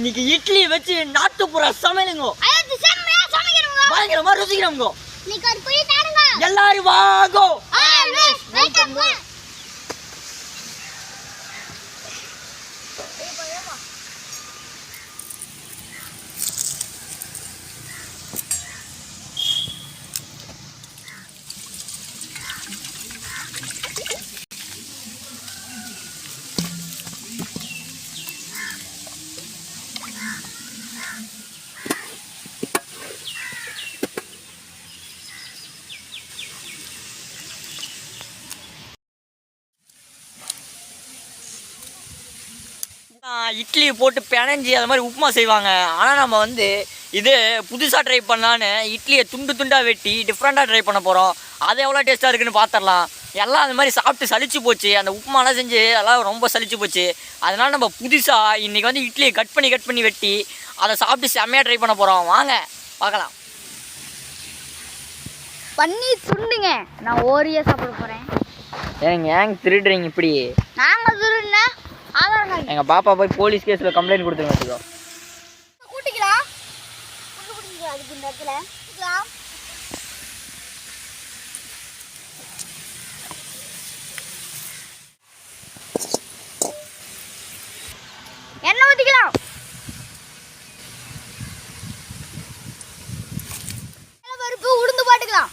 இன்னைக்கு இட்லி வச்சு நாட்டுப்புற சமையலுங்க. பயங்கரமா தாருங்க. எல்லாரும் வாங்கோ. இட்லி போட்டு பிணைஞ்சி அது மாதிரி உப்புமா செய்வாங்க. ஆனால் நம்ம வந்து இது புதுசாக ட்ரை பண்ணலான்னு இட்லியை துண்டு துண்டாக வெட்டி டிஃப்ரெண்ட்டாக ட்ரை பண்ண போகிறோம் அது எவ்வளோ டேஸ்ட்டாக இருக்குன்னு பார்த்துடலாம் எல்லாம் அந்த மாதிரி சாப்பிட்டு சலிச்சு போச்சு. அந்த உப்புமாலாம் செஞ்சு எல்லாம் ரொம்ப சலிச்சு போச்சு. அதனால் நம்ம புதுசாக இன்றைக்கி வந்து இட்லியை கட் பண்ணி கட் பண்ணி வெட்டி அதை சாப்பிட்டு செம்மையாக ட்ரை பண்ண போகிறோம் வாங்க பார்க்கலாம். பன்னீர் துண்டுங்க நான் ஓரியா சாப்பிட போறேன். ஏங்க ஏங்க திருடுறீங்க இப்படி? நாங்க துருன்னா ஆதாரம் கார்டு எங்கள் பாப்பா போய் போலீஸ் கேஸில் கம்ப்ளைண்ட் கொடுத்துருங்க வச்சுக்கோ. கூட்டிக்கலாம் கூட்டு கூட்டிக்கலாம் அதுக்கு இந்த இடத்துல. கூட்டிக்கலாம் எண்ணெய் ஊத்திக்கலாம் பருப்பு? உளுந்து போட்டுக்கலாம்.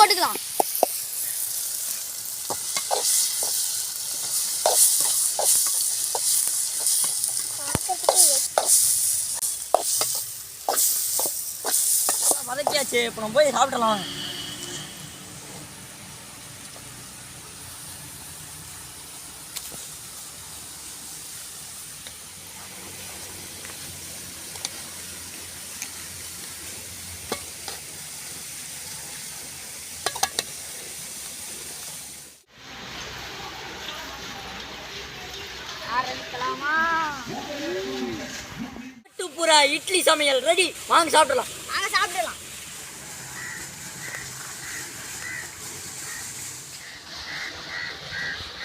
போட்டுக்கலாம். வதக்கியாச்சு இப்போ நம்ம போய் சாப்பிடலாம். நாட்டுப்புற இட்லி சமையல். ரெடி. வாங்க சாப்பிடலாம். வாங்க சாப்பிடலாம்.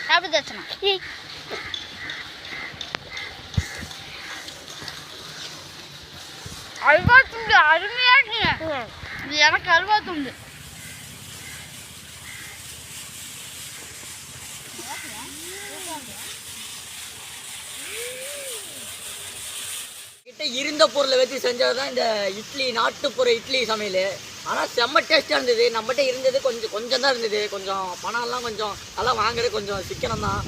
சாப்பிட்டு அல்வா துண்டு அருமையா இருக்குங்க. எனக்கு அல்வா துண்டு. இருந்த பொருளை வச்சு செஞ்சது தான் இந்த இட்லி நாட்டுப்புற இட்லி சமையல். ஆனால் செம்ம டேஸ்ட்டாக இருந்தது. நம்மகிட்ட இருந்தது கொஞ்சம் கொஞ்சம் தான் இருந்தது. கொஞ்சம் பணம்லாம் கொஞ்சம் அதெல்லாம் வாங்குறது கொஞ்சம் சிக்கனம் தான்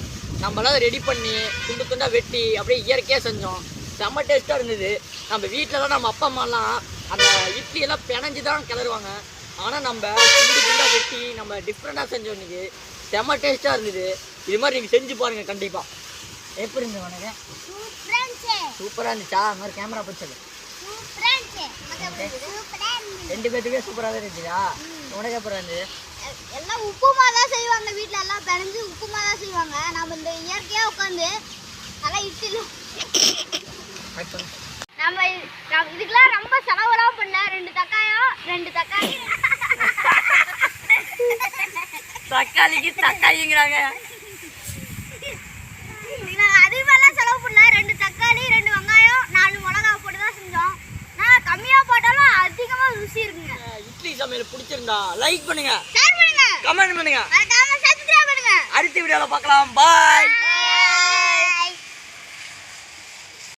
நம்மளாம் ரெடி பண்ணி துண்டு துண்டாக வெட்டி அப்படியே இயற்கையாக செஞ்சோம். செம்ம டேஸ்ட்டாக இருந்தது. நம்ம வீட்டிலலாம் நம்ம அப்பா அம்மாலாம் அந்த இட்லியெல்லாம் பிணைஞ்சு தான் கிளறுவாங்க. ஆனால் நம்ம துண்டு துண்டாக வெட்டி நம்ம டிஃப்ரெண்ட்டாக செஞ்சோம் இன்றைக்கி செம்ம டேஸ்ட்டாக இருந்தது. இது மாதிரி நீங்கள் செஞ்சு பாருங்கள் கண்டிப்பாக எப்படி இருந்தது உனக்கு? சூப்பராக இருந்துச்சா. அந்த மாதிரி கேமரா பிடிச்சது ரெண்டு பேத்துக்கே சூப்பராக தான் இருந்துச்சா? உனக்கு அப்புறம் இருந்தது எல்லாம் உப்புமா தான் செய்வாங்க வீட்ல. எல்லாம் பிணைஞ்சு உப்புமா தான் செய்வாங்க. நம்ம இந்த இயற்கையா உட்காந்து நல்லா பண்ணு. நம்ம இது- நம்ம இதுக்கெல்லாம் ரொம்ப செலவெல்லாம் பண்ண ரெண்டு தக்காயம் ரெண்டு தக்காளி. தக்காளிக்கு தக்காளிங்கிறாங்க நாங்கள் அதிகமாகலாம் செலவு பண்ணல ரெண்டு தக்காளி ரெண்டு வெங்காயம் நாலு மிளகா போட்டு தான் செஞ்சோம் நான் கம்மியாக போட்டாலும் அதிகமாக ருசி இருக்குங்க இட்லி சமையல் பிடிச்சிருந்தா லைக் பண்ணுங்க. கமெண்ட் பண்ணுங்க. அடுத்த வீடியோவில் பார்க்கலாம். பாய்